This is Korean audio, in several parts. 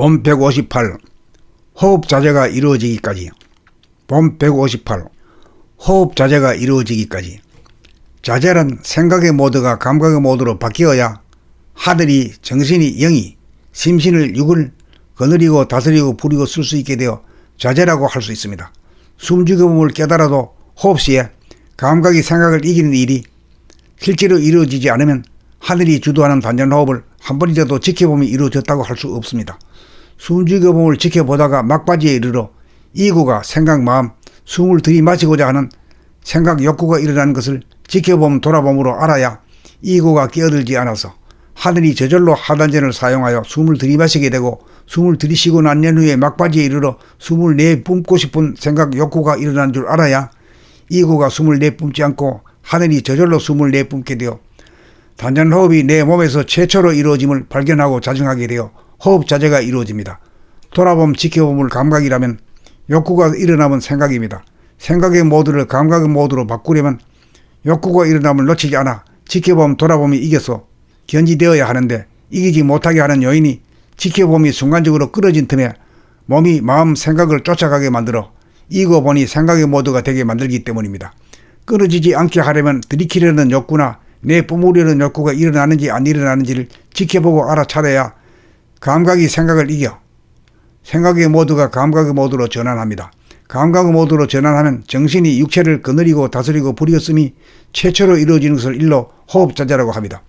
봄158 호흡 자제가 이루어지기까지 봄158 호흡 자제가 이루어지기까지 자제란 생각의 모드가 감각의 모드로 바뀌어야 하늘이 정신이 영이 심신을 육을 거느리고 다스리고 부리고 쓸 수 있게 되어 자제라고 할 수 있습니다. 숨죽여봄을 깨달아도 호흡 시에 감각이 생각을 이기는 일이 실제로 이루어지지 않으면 하늘이 주도하는 단전호흡을 한 번이라도 지켜보면 이루어졌다고 할 수 없습니다. 숨죽여봄을 지켜보다가 막바지에 이르러 이구가 생각 마음 숨을 들이마시고자 하는 생각 욕구가 일어나는 것을 지켜보면 돌아봄으로 알아야 이구가 끼어들지 않아서 하늘이 저절로 하단전을 사용하여 숨을 들이마시게 되고 숨을 들이쉬고 난 후에 막바지에 이르러 숨을 내뿜고 싶은 생각 욕구가 일어난 줄 알아야 이구가 숨을 내뿜지 않고 하늘이 저절로 숨을 내뿜게 되어 단전 호흡이 내 몸에서 최초로 이루어짐을 발견하고 자증하게 되어 호흡 자제가 이루어집니다. 돌아봄 지켜봄을 감각이라면 욕구가 일어나면 생각입니다. 생각의 모드를 감각의 모드로 바꾸려면 욕구가 일어나면 놓치지 않아 지켜봄 돌아봄이 이겨서 견지되어야 하는데 이기지 못하게 하는 요인이 지켜봄이 순간적으로 끌어진 틈에 몸이 마음 생각을 쫓아가게 만들어 이거 보니 생각의 모드가 되게 만들기 때문입니다. 끊어지지 않게 하려면 들이키려는 욕구나 내 뿜으려는 욕구가 일어나는지 안 일어나는지를 지켜보고 알아차려야 감각이 생각을 이겨 생각의 모드가 감각의 모드로 전환합니다. 감각의 모드로 전환하면 정신이 육체를 거느리고 다스리고 부리었음이 최초로 이루어지는 것을 일러 호흡자제라고 합니다.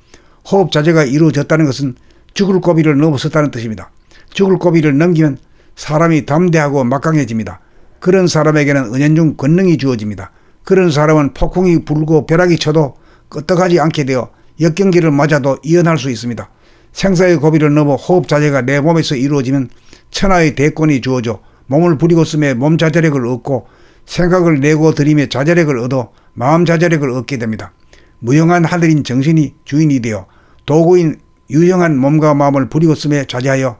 호흡자제가 이루어졌다는 것은 죽을 고비를 넘어섰다는 뜻입니다. 죽을 고비를 넘기면 사람이 담대하고 막강해집니다. 그런 사람에게는 은연중 권능이 주어집니다. 그런 사람은 폭풍이 불고 벼락이 쳐도 끄떡하지 않게 되어 역경기를 맞아도 이어날 수 있습니다. 생사의 고비를 넘어 호흡 자제가 내 몸에서 이루어지면 천하의 대권이 주어져 몸을 부리고 쓰며 몸 자제력을 얻고 생각을 내고 들이며 자제력을 얻어 마음 자제력을 얻게 됩니다. 무용한 하늘인 정신이 주인이 되어 도구인 유형한 몸과 마음을 부리고 쓰며 자제하여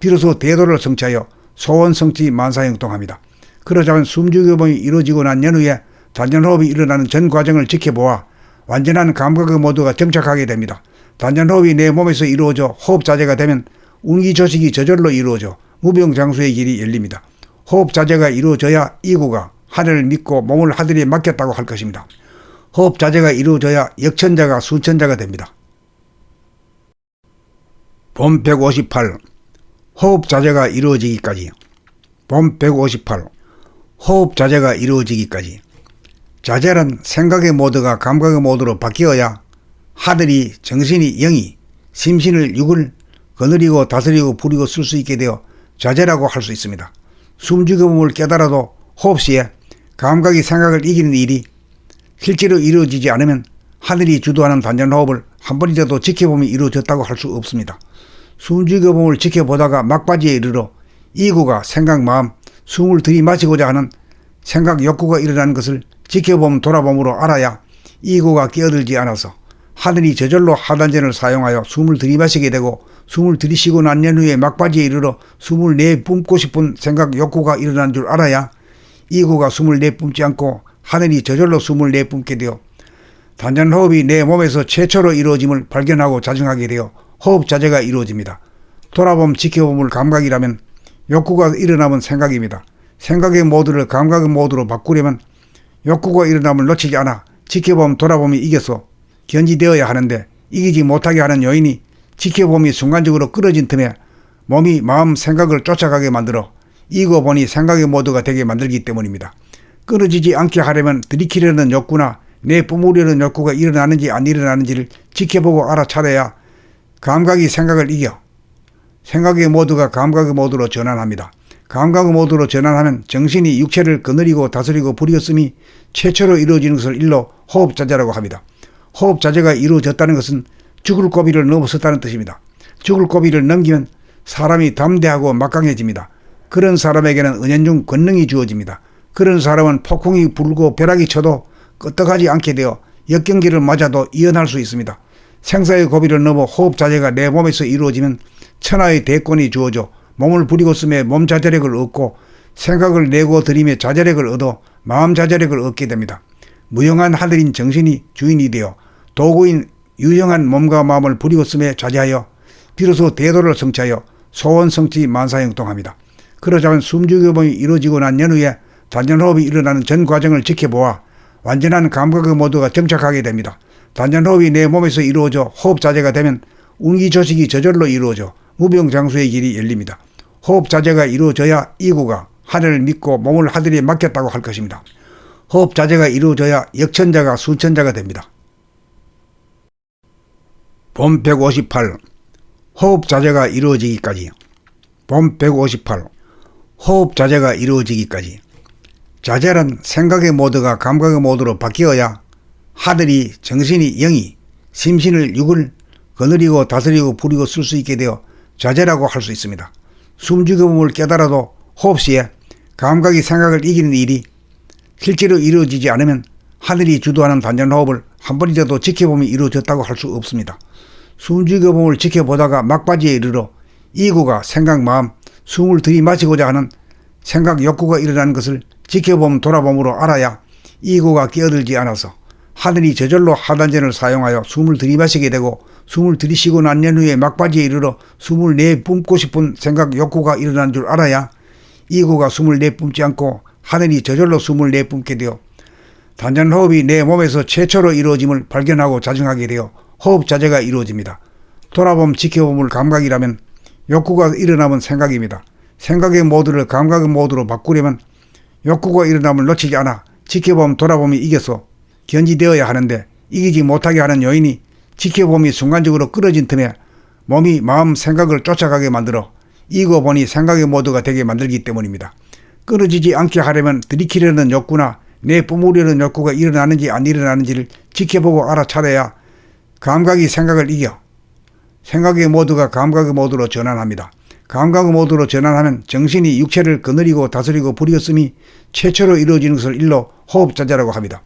비로소 대도를 성취하여 소원 성취 만사형통합니다. 그러자면 숨죽여봄이 이루어지고 난 연후에 단전호흡이 일어나는 전 과정을 지켜보아 완전한 감각의 모두가 정착하게 됩니다. 단전 호흡이 내 몸에서 이루어져 호흡 자제가 되면 운기 조식이 저절로 이루어져 무병장수의 길이 열립니다. 호흡 자제가 이루어져야 이구가 하늘을 믿고 몸을 하늘에 맡겼다고 할 것입니다. 호흡 자제가 이루어져야 역천자가 순천자가 됩니다. 봄 158 호흡 자제가 이루어지기까지 봄 158 호흡 자제가 이루어지기까지 자제란 생각의 모드가 감각의 모드로 바뀌어야 하늘이 정신이 영이 심신을 육을 거느리고 다스리고 부리고 쓸 수 있게 되어 자제라고 할 수 있습니다. 숨죽여봄을 깨달아도 호흡 시에 감각이 생각을 이기는 일이 실제로 이루어지지 않으면 하늘이 주도하는 단전 호흡을 한 번이라도 지켜보면 이루어졌다고 할 수 없습니다. 숨죽여봄을 지켜보다가 막바지에 이르러 이구가 생각 마음 숨을 들이마시고자 하는 생각 욕구가 일어나는 것을 지켜보면 돌아봄으로 알아야 이구가 끼어들지 않아서 하늘이 저절로 하단전을 사용하여 숨을 들이마시게 되고 숨을 들이쉬고 난 후에 막바지에 이르러 숨을 내뿜고 싶은 생각 욕구가 일어난 줄 알아야 이구가 숨을 내뿜지 않고 하늘이 저절로 숨을 내뿜게 되어 단전 호흡이 내 몸에서 최초로 이루어짐을 발견하고 자증하게 되어 호흡 자제가 이루어집니다. 돌아봄 지켜봄을 감각이라면 욕구가 일어나면 생각입니다. 생각의 모드를 감각의 모드로 바꾸려면 욕구가 일어나면 놓치지 않아 지켜봄 돌아봄이 이겨서 견지되어야 하는데 이기지 못하게 하는 요인이 지켜봄이 순간적으로 끌어진 틈에 몸이 마음 생각을 쫓아가게 만들어 이거 보니 생각의 모드가 되게 만들기 때문입니다. 끊어지지 않게 하려면 들이키려는 욕구나 내 뿜으려는 욕구가 일어나는지 안 일어나는지를 지켜보고 알아차려야 감각이 생각을 이겨 생각의 모드가 감각의 모드로 전환합니다. 감각의 모드로 전환하면 정신이 육체를 거느리고 다스리고 부리었음이 최초로 이루어지는 것을 일러 호흡 자제라고 합니다. 호흡 자제가 이루어졌다는 것은 죽을 고비를 넘어섰다는 뜻입니다. 죽을 고비를 넘기면 사람이 담대하고 막강해집니다. 그런 사람에게는 은연중 권능이 주어집니다. 그런 사람은 폭풍이 불고 벼락이 쳐도 끄떡하지 않게 되어 역경기를 맞아도 이어날 수 있습니다. 생사의 고비를 넘어 호흡 자제가 내 몸에서 이루어지면 천하의 대권이 주어져 몸을 부리고 쓰며 몸 자제력을 얻고 생각을 내고 들이며 자제력을 얻어 마음 자제력을 얻게 됩니다. 무용한 하늘인 정신이 주인이 되어 도구인 유형한 몸과 마음을 부리고 쓰며 자제하여 비로소 대도를 성취하여 소원 성취 만사형통합니다. 그러자면 숨죽여봄이 이루어지고 난 연후에 단전호흡이 일어나는 전 과정을 지켜보아 완전한 감각의 모두가 정착하게 됩니다. 단전호흡이 내 몸에서 이루어져 호흡 자제가 되면 운기 조식이 저절로 이루어져 무병장수의 길이 열립니다. 호흡 자제가 이루어져야 이구가 하늘을 믿고 몸을 하늘에 맡겼다고 할 것입니다. 호흡 자제가 이루어져야 역천자가 순천자가 됩니다. 봄 158. 호흡 자제가 이루어지기까지. 봄 158. 호흡 자제가 이루어지기까지. 자제란 생각의 모드가 감각의 모드로 바뀌어야 하늘이 정신이 영이 심신을 육을 거느리고 다스리고 부리고 쓸 수 있게 되어 자제라고 할 수 있습니다. 숨죽여봄을 깨달아도 호흡 시에 감각이 생각을 이기는 일이 실제로 이루어지지 않으면 하늘이 주도하는 단전 호흡을 한 번이라도 지켜보면 이루어졌다고 할 수 없습니다. 숨죽여봄을 지켜보다가 막바지에 이르러 이구가 생각 마음 숨을 들이마시고자 하는 생각 욕구가 일어나는 것을 지켜보면 돌아봄으로 알아야 이구가 끼어들지 않아서 하늘이 저절로 하단전을 사용하여 숨을 들이마시게 되고 숨을 들이쉬고 난 연후에 막바지에 이르러 숨을 내뿜고 싶은 생각 욕구가 일어난 줄 알아야 이구가 숨을 내뿜지 않고 하늘이 저절로 숨을 내뿜게 되어 단전호흡이 내 몸에서 최초로 이루어짐을 발견하고 자정하게 되어 호흡 자제가 이루어집니다. 돌아봄 지켜봄을 감각이라면 욕구가 일어나면 생각입니다. 생각의 모드를 감각의 모드로 바꾸려면 욕구가 일어나면 놓치지 않아 지켜봄 돌아봄이 이겨서 견지되어야 하는데 이기지 못하게 하는 요인이 지켜봄이 순간적으로 끊어진 틈에 몸이 마음 생각을 쫓아가게 만들어 이거 보니 생각의 모드가 되게 만들기 때문입니다. 끊어지지 않게 하려면 들이키려는 욕구나 내 뿜으려는 욕구가 일어나는지 안 일어나는지를 지켜보고 알아차려야 감각이 생각을 이겨 생각의 모드가 감각의 모드로 전환합니다. 감각의 모드로 전환하면 정신이 육체를 거느리고 다스리고 부리었음이 최초로 이루어지는 것을 일러 호흡자제라고 합니다.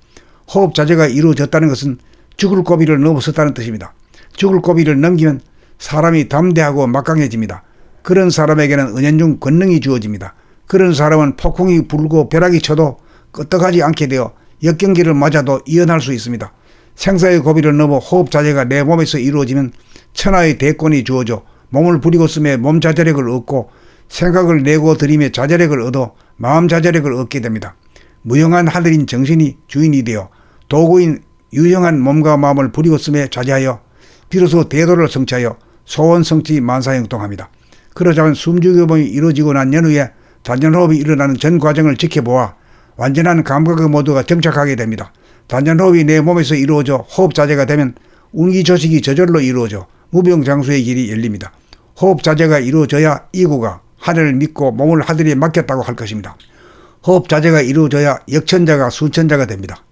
호흡자제가 이루어졌다는 것은 죽을 고비를 넘어섰다는 뜻입니다. 죽을 고비를 넘기면 사람이 담대하고 막강해집니다. 그런 사람에게는 은연중 권능이 주어집니다. 그런 사람은 폭풍이 불고 벼락이 쳐도 끄떡하지 않게 되어 역경기를 맞아도 이어날 수 있습니다. 생사의 고비를 넘어 호흡 자제가 내 몸에서 이루어지면 천하의 대권이 주어져 몸을 부리고 쓰며 몸 자제력을 얻고 생각을 내고 들이며 자제력을 얻어 마음 자제력을 얻게 됩니다. 무용한 하늘인 정신이 주인이 되어 도구인 유형한 몸과 마음을 부리고 쓰며 자제하여 비로소 대도를 성취하여 소원 성취 만사형통합니다. 그러자면 숨죽여봄이 이루어지고 난 연후에 단전호흡이 일어나는 전 과정을 지켜보아 완전한 감각의 모두가 정착하게 됩니다. 단전 호흡이 내 몸에서 이루어져 호흡 자제가 되면 운기 조식이 저절로 이루어져 무병장수의 길이 열립니다. 호흡 자제가 이루어져야 이구가 하늘을 믿고 몸을 하늘에 맡겼다고 할 것입니다. 호흡 자제가 이루어져야 역천자가 순천자가 됩니다.